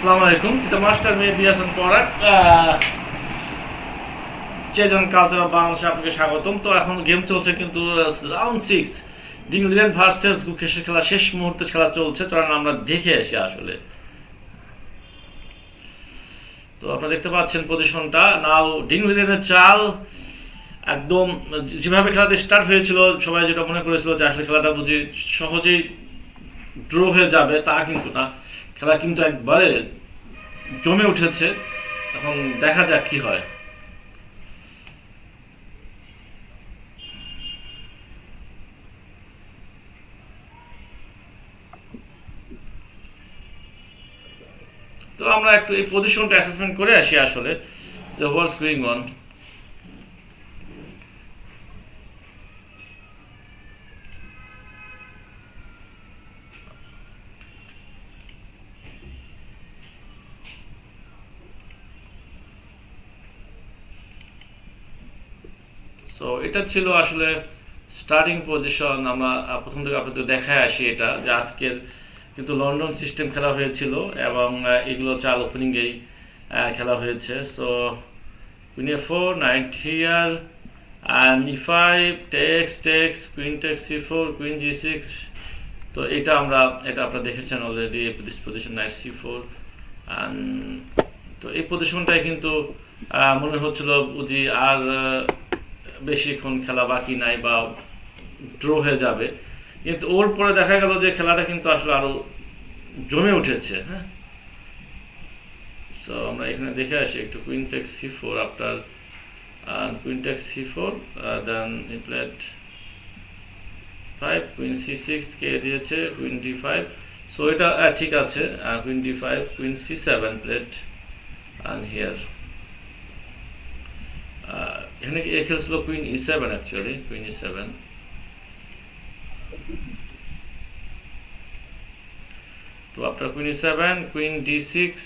আসসালামু আলাইকুম। মাস্টার মেহেদি হাসান চেজন কালচার বাংলাদেশে আপনাকে স্বাগতম। তো এখন গেম চলছে কিন্তু রাউন্ড সিক্স ভার্সেস গুকেশের খেলা শেষ মুহূর্তে খেলা চলছে। আমরা দেখে আসি আসলে। তো আপনারা দেখতে পাচ্ছেন পজিশনটা নাও ডিংলিলেনের চাল একদম যেভাবে খেলাতে স্টার্ট হয়েছিল, সবাই যেটা মনে করেছিল যে আসলে খেলাটা বুঝি সহজেই ড্র হয়ে যাবে, তা কিন্তু না। খেলা কিন্তু একবারে জমে উঠেছে, এখন দেখা যাক কি হয়। তো আমরা একটু এই পজিশনটা অ্যাসেসমেন্ট করে আসি আসলে, যে হোয়াটস গোয়িং অন সো এটা ছিল আসলে স্টার্টিং পজিশন আমরা প্রথম থেকে আপনাদের দেখায় আসি এটা যে আজকের কিন্তু লন্ডন সিস্টেম খেলা হয়েছিল এবং এগুলো চাল ওপেনিংয়েই খেলা হয়েছে। So queen four knight here e five takes takes queen takes C four queen G six তো এটা আমরা, এটা আপনারা দেখেছেন already this position knight C four তো এই পজিশনটাই কিন্তু মনে হচ্ছিল বুঝি আর বেশিক্ষণ খেলা বাকি নাই বা ড্র হয়ে যাবে। কিন্তু ওর পরে দেখা গেল যে খেলাটা কিন্তু আসলে আরও জমে উঠেছে হ্যাঁ? সো আমরা এখানে দেখে আসি একটু queen takes C four after queen takes C four then E played five queen C six কে দিয়েছে কুইন ডি ফাইভ সো এটা ঠিক আছে queen D five queen C seven played and here এখানে এ খেলছিল queen E seven actually queen E seven তো after queen E seven queen D six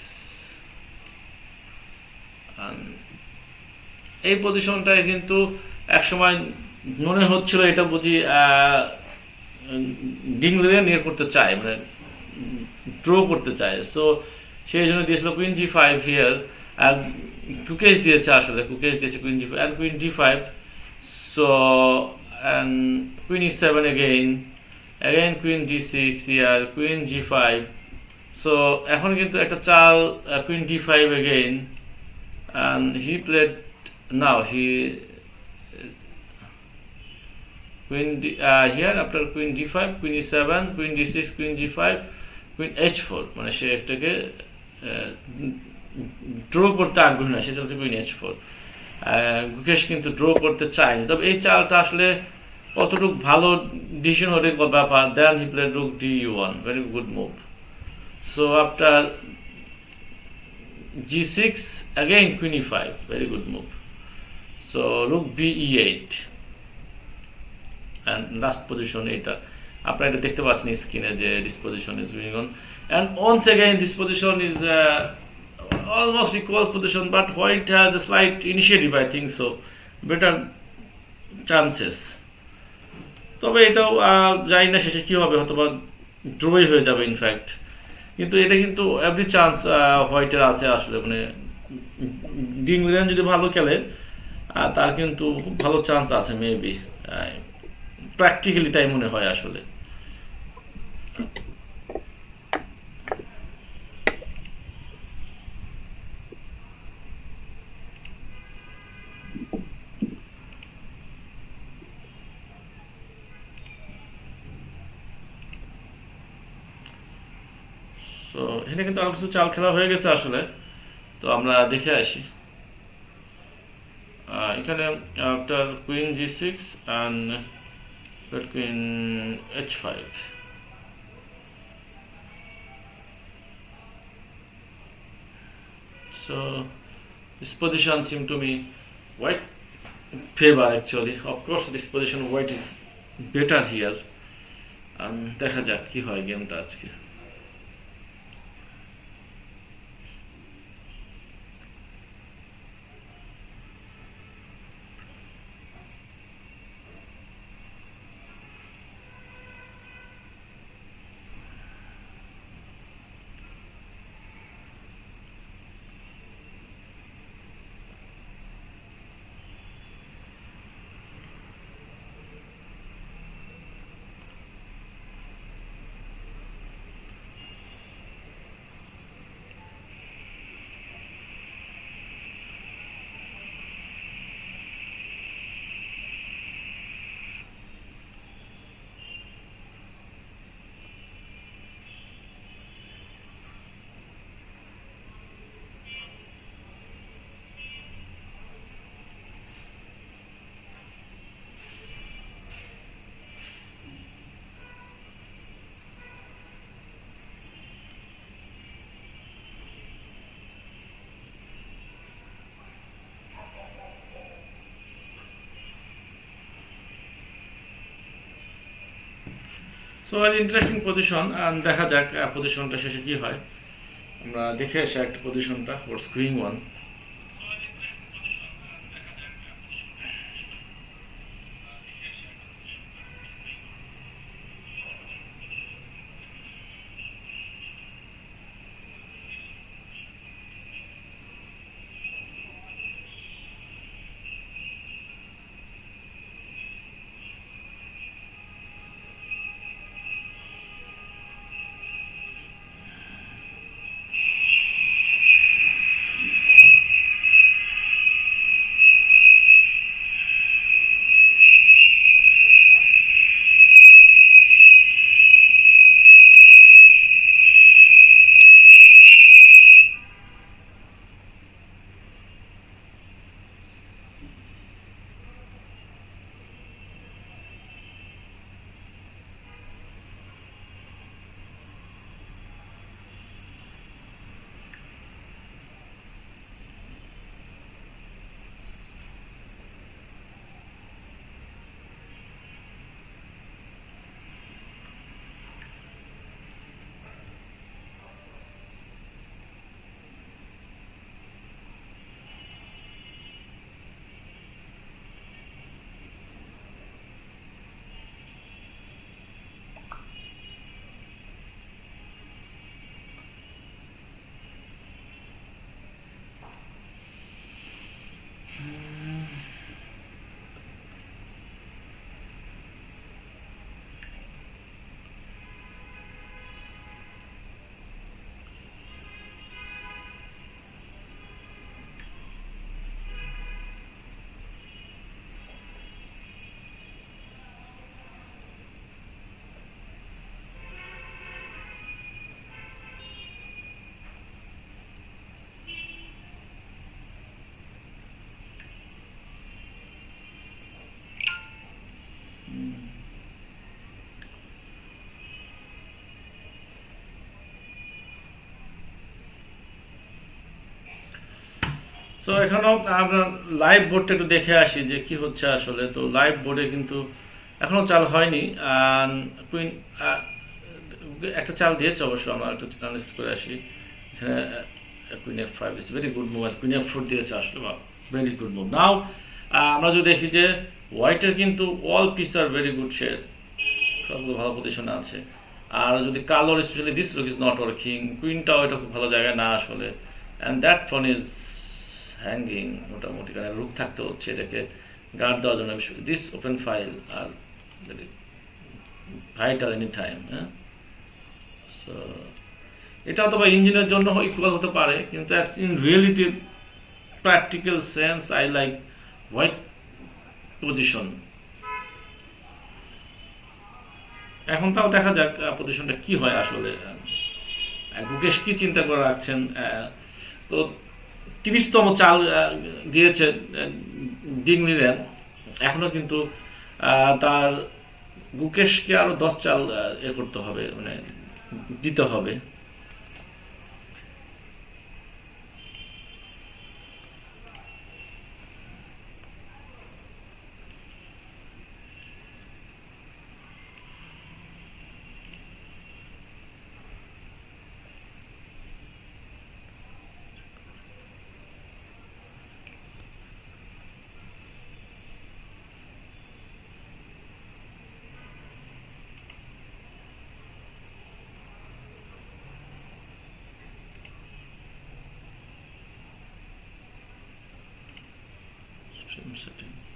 এই পজিশনটায় কিন্তু একসময় মনে হচ্ছিল এটা বুঝি ডিংলে নিয়ে করতে চায় মানে ড্র করতে চায়। সো সেই জন্য দিয়েছিল queen G five here Gukesh দিয়েছে আসলে কুকেশ দিয়েছে queen G five and queen D five so and queen E seven again again queen D six yeah queen G five so এখন কিন্তু একটা চাল queen D five again and he played now he queen D, uh, here after queen d5 queen e7 queen d6 queen g5 queen h4 মানে সে একটাকে draw করতে আগ্রহী না সেটা হচ্ছে কুইন এইচ ফোর গুকেশ কিন্তু ড্র করতে চায়নি। তবে এই চালটা আসলে কতটুকু ভালো ডিসিশন হলে ব্যাপার? Then he played rook D one very good move so after g6 again queen e5 good move move so rook b e8 and last position এটা। আপনারা এটা দেখতে পাচ্ছেন স্ক্রিনে যে going on and once again this is uh, almost equal position, but white has a slight initiative, I think so. Better chances. তবে এটাও জানি না শেষে কি হবে হয়তো বা ড্রই হয়ে যাবে ইনফ্যাক্ট কিন্তু এটা কিন্তু এভরি চান্স হোয়াইটের আছে আসলে মানে ডিংল্যান্ড যদি ভালো খেলে তার কিন্তু খুব ভালো চান্স আছে মেবি প্র্যাকটিক্যালি তাই মনে হয় আসলে। তো এখানে কিন্তু অনেক কিছু চাল খেলা হয়ে গেছে আসলে। তো আমরা দেখে আসি। এখানে after queen G six and queen H five so this position seem to me white favour actually of course this position white is better here দেখা যাক কি হয় গেমটা আজকে। সো আজ ইন্টারেস্টিং পজিশন দেখা যাক পজিশনটা শেষে কি হয়। আমরা দেখে আসি একটা পজিশনটা ওর স্ক্রিন ওয়ান সো এখনও আমরা লাইভ বোর্ডটা একটু দেখে আসি যে কি হচ্ছে আসলে। তো লাইভ বোর্ডে কিন্তু এখনও চাল হয়নি। কুইন একটা চাল দিয়েছে অবশ্য আমরা একটু অ্যানালিস করে আসি। এখানে queen F five is very good move R queen F four দিয়েছে আসলে ভেরি গুড মুভ নাও আমরা যদি দেখি যে হোয়াইটের কিন্তু অল পিস আর ভেরি গুড শেড সবগুলো ভালো পজিশনে আছে। আর যদি কালোর specially this look is not working কুইনটাও এটা খুব ভালো জায়গায় না আসলে। And that pawn is hanging মোটামুটি কারণ রুখ থাকতে হচ্ছে এটাকে গার্ড দেওয়ার জন্য this open file R vital any time হ্যাঁ? সো এটা অথবা ইঞ্জিনের জন্য ইকুয়াল হতে পারে, কিন্তু in reality practical sense I like white position এখন তাও দেখা যাক পজিশনটা কি হয় আসলে গুকেশ কি চিন্তা করে রাখছেন তো তিরিশতম চাল দিয়েছে ডিংলিরেন এখনও কিন্তু তার গুকেশকে আরও দশ চাল এ করতে হবে মানে দিতে হবে। Same sitting.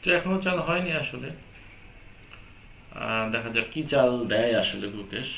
তো এখনও চাল হয়নি আসলে। দেখা যাক কি চাল দেয় আসলে গুকেশ।